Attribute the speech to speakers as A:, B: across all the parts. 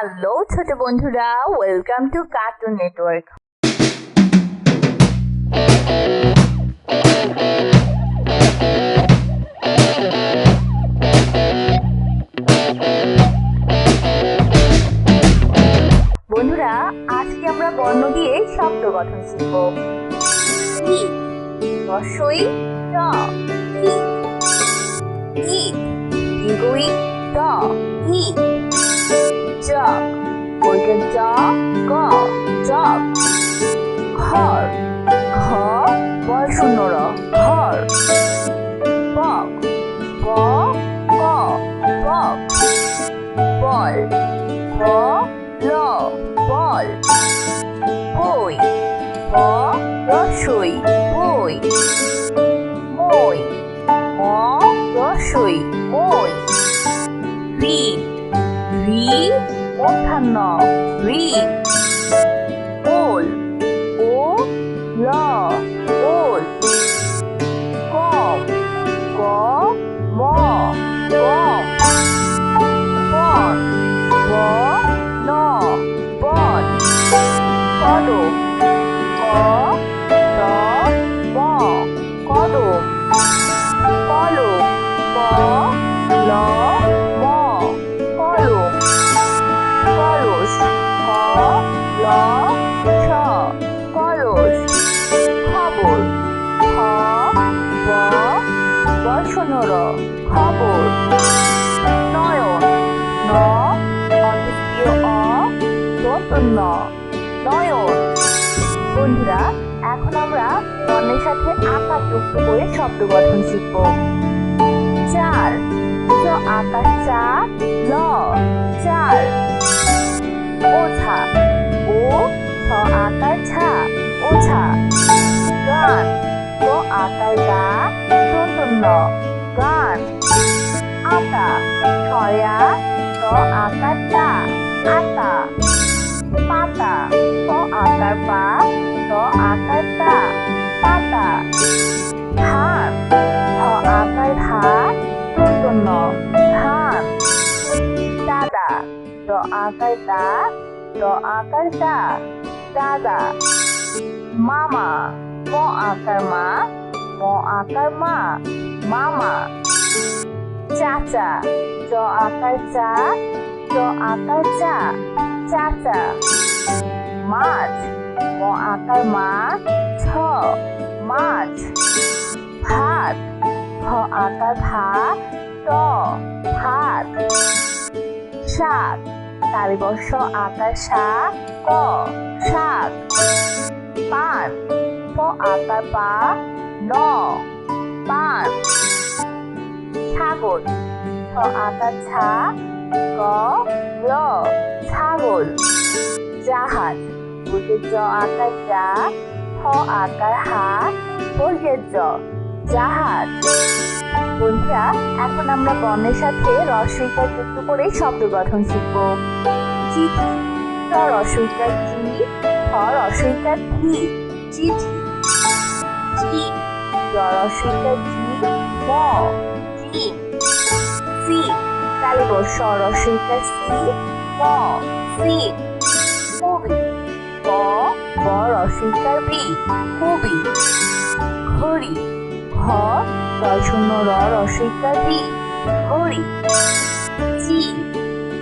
A: Hello ছোট বন্ধুরা welcome to cartoon network বন্ধুরা, আজকে আমরা বর্ণ দিয়ে শব্দ গঠন শিখব। রসই ট ট কি জগ বইটার জ গ জগ ঘর ঘ বল শূন্য র, ঘর। বক ব ক বক বল ব ল, বল। বই ব রসই বই। মই ম রসই মই। ঋণ রি What can now? সাথে আকার যুক্ত করে শব্দ গঠন শিখব। চার। চ আকার চা, ল। চার। ওছা ও, ছ আকার ছা ওছা গান। গ আকার গা দন্তন্য গান। আতা। ছয়া ত আকার তা, আতা। পাতা। ক আকার পা ত আকার তা। পাতা ধান ধ আকার ধা দন্তন্য ধান দাদা দ আকার দা দ আকার দা দাদা মামা ম আকার মা ম আকার মা মামা চাচা চ আকার চা চ আকার চা চাচা মাছ ম আকার মা ছ মাছ ভাত ভ আকার ভা ত ভাত শাক তালিবর্ষ আকার সা ক শাক পান প আকার পা ন পান ছাগল ছ আকার ছা গ ল ছাগল জাহাজ বুকের জ আকার যা হ আকার, হা জ জাহাজ। বন্ধুরা, এখন আমরা বর্ণের সাথে রসইকার যুক্ত করে শব্দ গঠন শিখব। চিঠি চি ঠ রসইকার থি চিঠি। জ রসইকার জি ম জিম সি। তালিব স রসইকার সি, ম ক ব রসইকার বি কবি। ঘড়ি, ঘ দয় শূন্য র রসইকার রি ঘড়ি। চি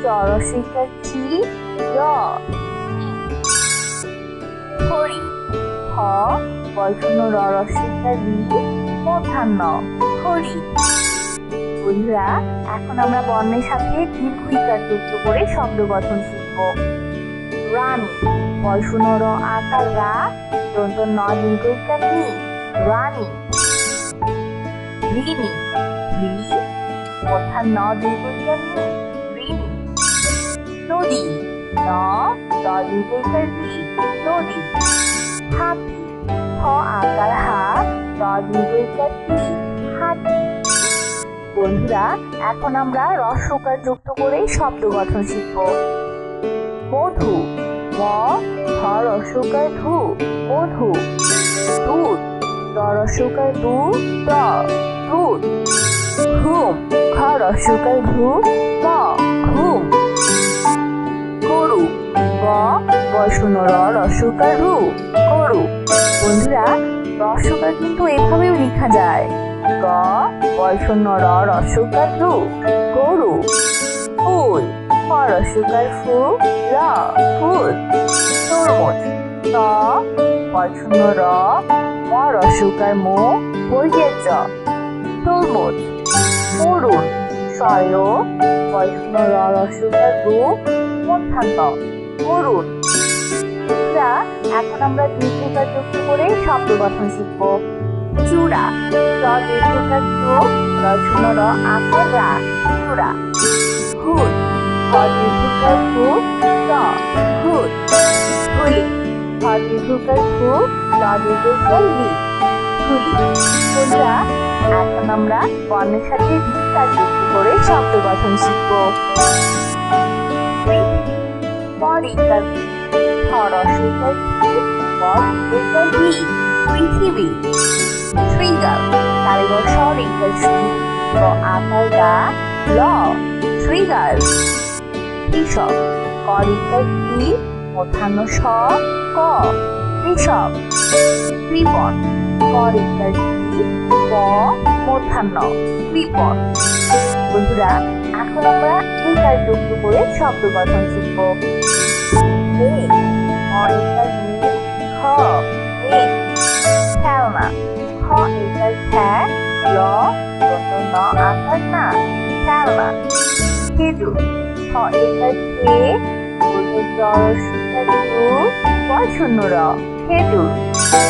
A: চ রসইকার চি, র ঘড়ি খ বয় শূন্য র রসইকার রি মধ্যাহ্ন, ঘড়ি। বন্ধুরা, এখন আমরা বর্ণের সাথে দীর্ঘিকার যুক্ত করে শব্দ গঠন শিখব। শূন্য র আকার রা দন্ত ন দীর্ঘিকার নি রানী। ঋণী ঋ কথা ন দীর্ঘইকার নি ঋণী নদী। ন দ দীর্ঘইকার রি নদী। হাতি। হ আকার হা দ দীর্ঘইকার টি হাতি। বন্ধুরা, এখন আমরা রস্যকার যুক্ত করে শব্দ গঠন শিখব। মধু। ম হ রস্যকার ধু, মধু। দুধ দ রস্যকার দু দ দুধ। ঘুম খ রস্যকার ঘু ম ঘুম বর্ষণ র রসকার রু, গরু। বন্ধুরা, রসকার কিন্তু এভাবেও লেখা যায়। গ বর্ষণ র রসকার রু, গরু। ফুল খ রসকার ফু র ফুল তরমুজ ত বর্ষণ র ম রসকার মো বর্গের জ তরমুজ অরুণ শয় বৈষ্ণ রসুকার রু মধ্যাহ্ন অরুণ চূড়া এখন আমরা দীর্ঘকার যুক্ত করে শব্দ গঠন শিখব চূড়া র দীর্ঘকার যুগ রসুন র আকার রা চূড়া হুদ হ দীর্ঘকার হু র হুদ ধুলি হ দীর্ঘকার হু র দীর্ঘকার লি ধুলি বন্ধুরা এখন আমরা বর্ণের সাথে বিস্তার যুক্ত করে শব্দ গঠন শিখব পরিকার হরসুকার পৃথিবী ট্রিগার কারিগর সরিকার ব আকার গা ল ট্রিগার কৃষক করিকার কি মধ্যাহ্ন স ক। কৃষক কৃপণ করিকার কি ক মধ্যাহ্ন কৃপণ বন্ধুরা, এখন আমরা এই কাজ যুক্ত করে শব্দ গঠন শিখব। খেলনা। ল ন, আকার খেলনা। খেজুর। খ একার খে বলতে জল সুতার শূন্য র খেজুর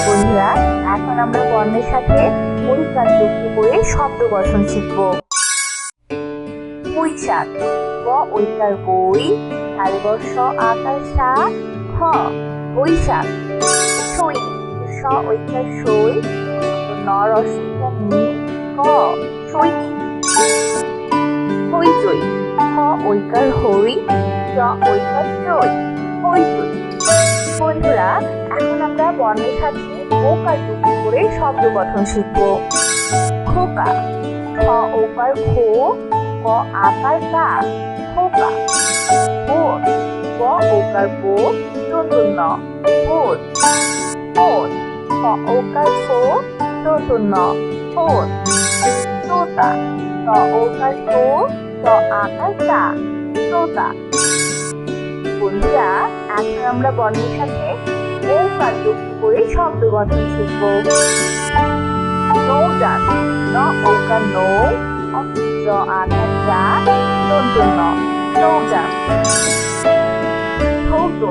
A: বন্ধুরা এখন আমরা বর্ণের সাথে করে শব্দ গঠন শিখব বৈশাখ ব ঐকার বই কালবর্ষ আকার সা বৈশাখ সই স ঐকার সই ন রসিকা নি ক সৈনিক হইচই খ ঐকার হই, জ ঐকার চই হইচই বন্ধুরা, এখন আমরা বর্ণের সাথে ওকার যুক্ত করে শব্দ গঠন শিখব। খোকা, খ ওকার খো ক আকার কা, খোকা। বোট ব ওকার বো ন বোট ফোন ক ওকার ফো ন ফোন তোতা ত ওকার তো ত আকার তা তোতা বন্ধুরা, এখন আমরা বর্ণের সাথে ওকার যুক্ত করে শব্দ গঠন শিখব। নৌযান, ন ওকার নৌ অফিস আকার যা নতুন ন ঠৌত,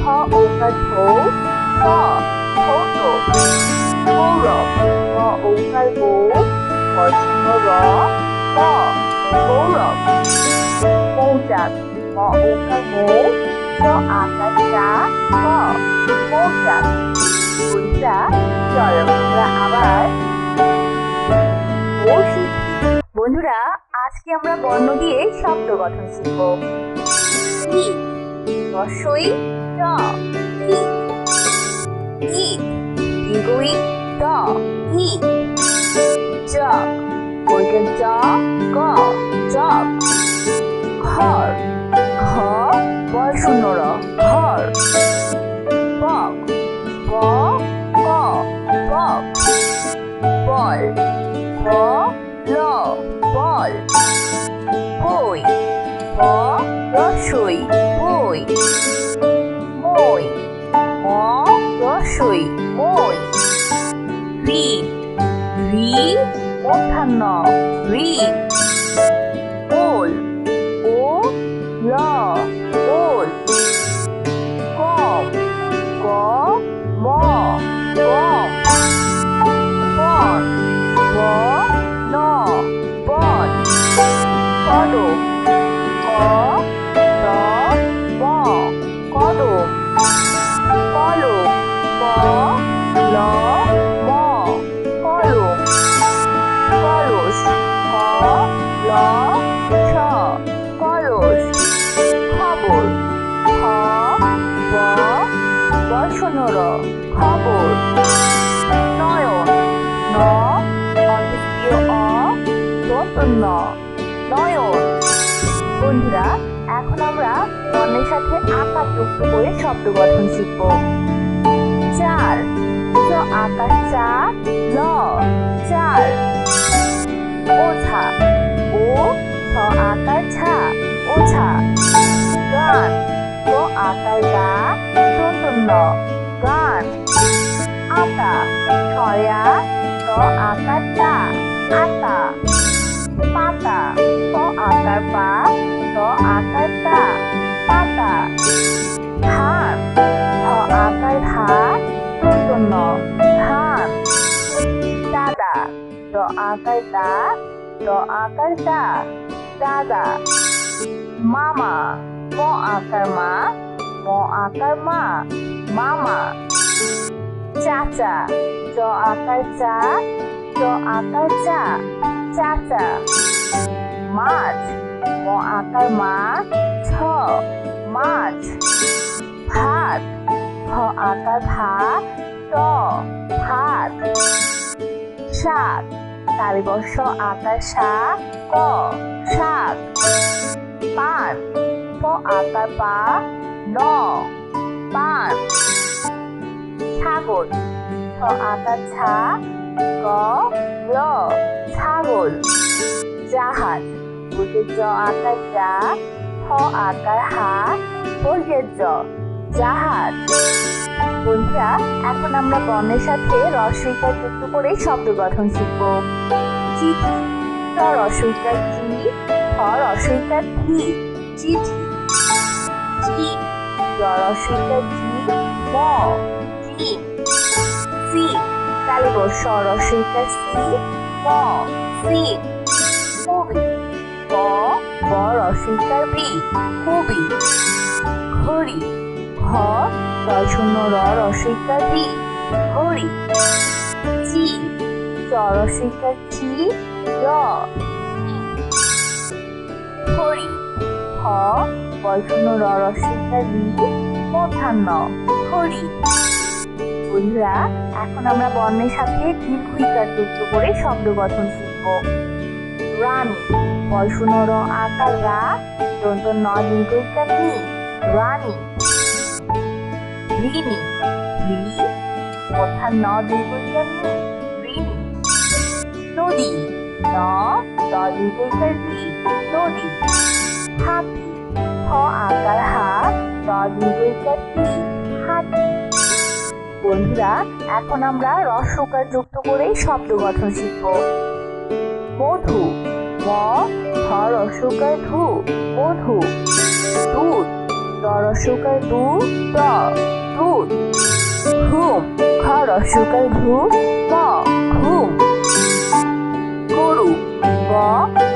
A: ঠ ওকার ঠৌ, ঠ ঠৌত। গৌরব গ ওকার গৌ বর্ষণ র গৌরব মৌচাক ম ওকার মৌ চ আকার চা ক মৌচাক বন্ধুরা চলো আমরা আবার বন্ধুরা আজকে আমরা বর্ণ দিয়ে শব্দ গঠন শিখব। ই, রসই, ট, ই দীর্ঘই ট, ই জগ বৈঠক জ গ জগ ঘর ঘ বল শূন্য র ঘর বক ব ক বক বল ব ল বল বই ব রসই বই মই ম রসই মই রি মধ্যাহ্ন রি ওল বর্ণের সাথে আকার যুক্ত করে শব্দ গঠন শিখব। চার চ আকার চা ল, চার, ওঝা, ও, ছ আকার ছা ওঝা, গান গ আকার গা দন্তন্য গান, আতা, ছয়া ত আকার তা, আতা, পাতা প আকার পা ত আকার তা। পাতা ধান ধ আকার ধা দন্তন্য ধান দাদা দ আকার দা দ আকার দা দাদা মামা ম আকার মা ম আকার মা মামা চাচা চ আকার চা চ আকার চা চাচা মাছ ম আকার মা ছ মাছ। ভাত। ভ আকার ভা ত, ভাত। শাক। তালিবর্ষ আকার শা ক, শাক। পান। প আকার পা। ন, পান। ছাগল। ছ আকার ছা। গ, ল, ছাগল। জাহাজ। বুঝে জ আকার যা হ আকার হা বর্গের জ জাহাজ বন্ধুরা এখন আমরা বর্ণের সাথে রসইকার যুক্ত করে শব্দ গঠন শিখব চিঠি র রসইকার চি হ রসইকার ধি চিঠি চি র রসইকার জি ম তালিব স রসইকার সি ম ক ব রসইকার বি কবি ঘ রয় শূন্য র রসইকার রি ঘড়ি চি চ রসইকার চি, র ঘড়ি হ বয় শূন্য র রসইকার রি, মধ্যাহ্ন ঘড়ি বন্ধুরা, এখন আমরা বর্ণের সাথে দীর্ঘ যুক্ত করে শব্দ গঠন শিখব। শূন্য র আকার রা দন্ত ন দীর্ঘ ইকার নি রানী। ঋণী ঋ অর্থাৎ ন দীর্ঘইকার নি ঋণী নদী। ন দ দীর্ঘইকার রি নদী। হাতি। হ আকার হা দ দীর্ঘইকার টি হাতি। বন্ধুরা, এখন আমরা রস্যকার যুক্ত করে শব্দ গঠন শিখব। মধু। ম হ রস্যকার ধু, মধু। দুধ দ রস্যকার দু দ দুধ। ঘুম খ রস্যকার ঘু ম ঘুম। গরু গ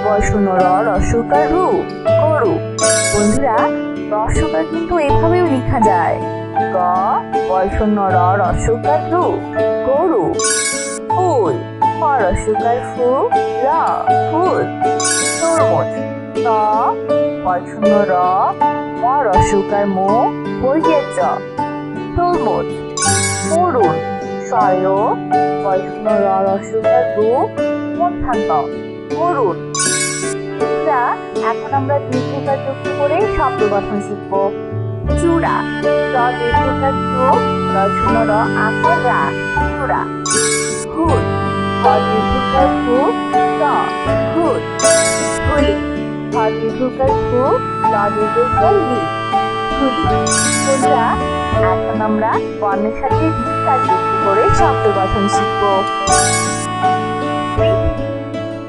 A: বসুন র রস্যকার রু, গরু। বন্ধুরা রস্যকার কিন্তু এভাবেও লেখা যায়। গ বয়শূন্য র রস্যকার রু, গরু। ফুল খ রস্যকার ফু ল ফুল তরমুজ ত বয়শূন্য র ম রস্যকার মো বর্গের জ তরমুজ তরুণ শয় বয়শূন্য র রস্যকার রু মধ্যাহ্ন তরুণ বন্ধুরা এখন আমরা দীর্ঘকার যুক্ত করে শব্দ গঠন শিখব চূড়া র দীর্ঘকার চু র শূন্য র আকার রা চূড়া হ দীর্ঘকার হু র হুদ হুলি হ দীর্ঘকার হু ল দীর্ঘকার লি হুলি বন্ধুরা এখন আমরা বর্ণের সাথে দীর্ঘকার যুক্ত করে শব্দ গঠন শিখব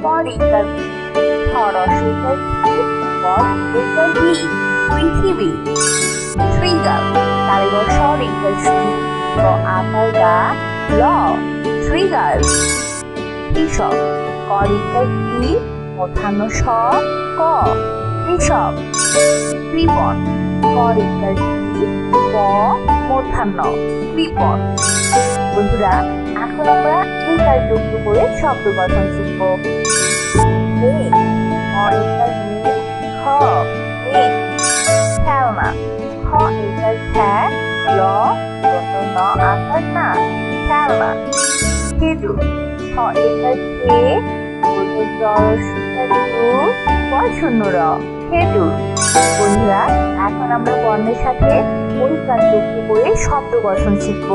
A: পরিকার হরসিকার পরিকার পৃথিবী ট্রিগাল তালিবর সরিকার গ আকার গা ল ট্রিগাল কৃষক করিকার কি স ক, কৃষক কৃপণ করিকার কি ক মধ্যাহ্ন কৃপণ বন্ধুরা, এখন আমরা এই কাজ যুক্ত করে শব্দ গঠন শিখব। খেলনা। ল খেলনা। খেজুর। এখন আমরা বর্ণের সাথে শব্দ গঠন শিখব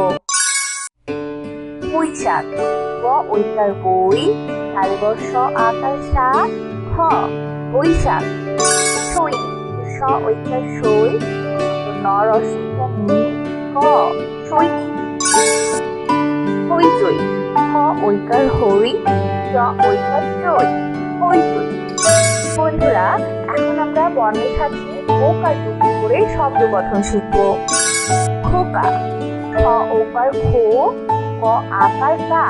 A: পুঁই শাক ব ঐকার বই শাক খ বৈশাখ সই স ঐকার সই ন রসিকা নি ক সৈনিক হইচই। হ ঐকার হই চ ঐকার চই হইচই। বন্ধুরা, এখন আমরা বর্ণের সাথে ওকার যুক্ত করে শব্দ গঠন শিখব। খোকা। খ ওকার খো, ক আকার কা।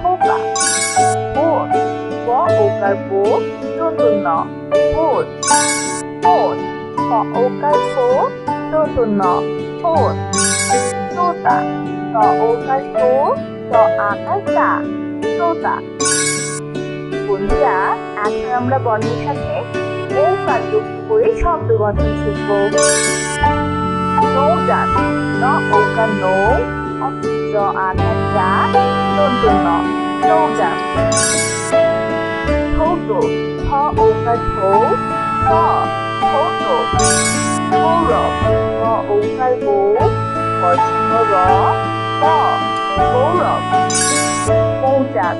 A: খোকা। বোট ব ওকার বো নতুন ন বোট বোট খ ওকার ফো নতুন ন বোট তোতা। ত ওকার তো ত আকার তা তোতা বন্ধুরা এখন আমরা বর্ণের সাথে ওকার যুক্ত করে শব্দ গঠন শিখব। নৌযান ন ওকার নৌ আকার যা নতুন ন নৌযান ঠৌটো, ঠ ঠৌ ক ঠৌটো। গৌরব গ ওকার গৌ বর্ষণ র গৌরব মৌচাক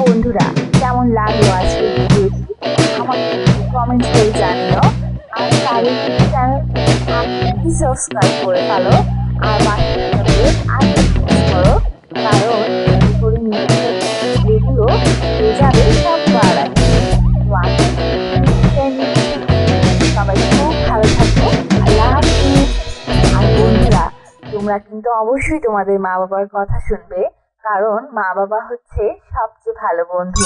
A: বন্ধুরা, কেমন লাগল আজকে ভিডিওটি? কমেন্ট করে জানিও। আর তাদের চ্যানেল সাবস্ক্রাইব করে ফেলো। আর বাকি আগে তোমরা কিন্তু অবশ্যই তোমাদের মা বাবার কথা শুনবে, কারণ মা বাবা হচ্ছে সবচেয়ে ভালো বন্ধু।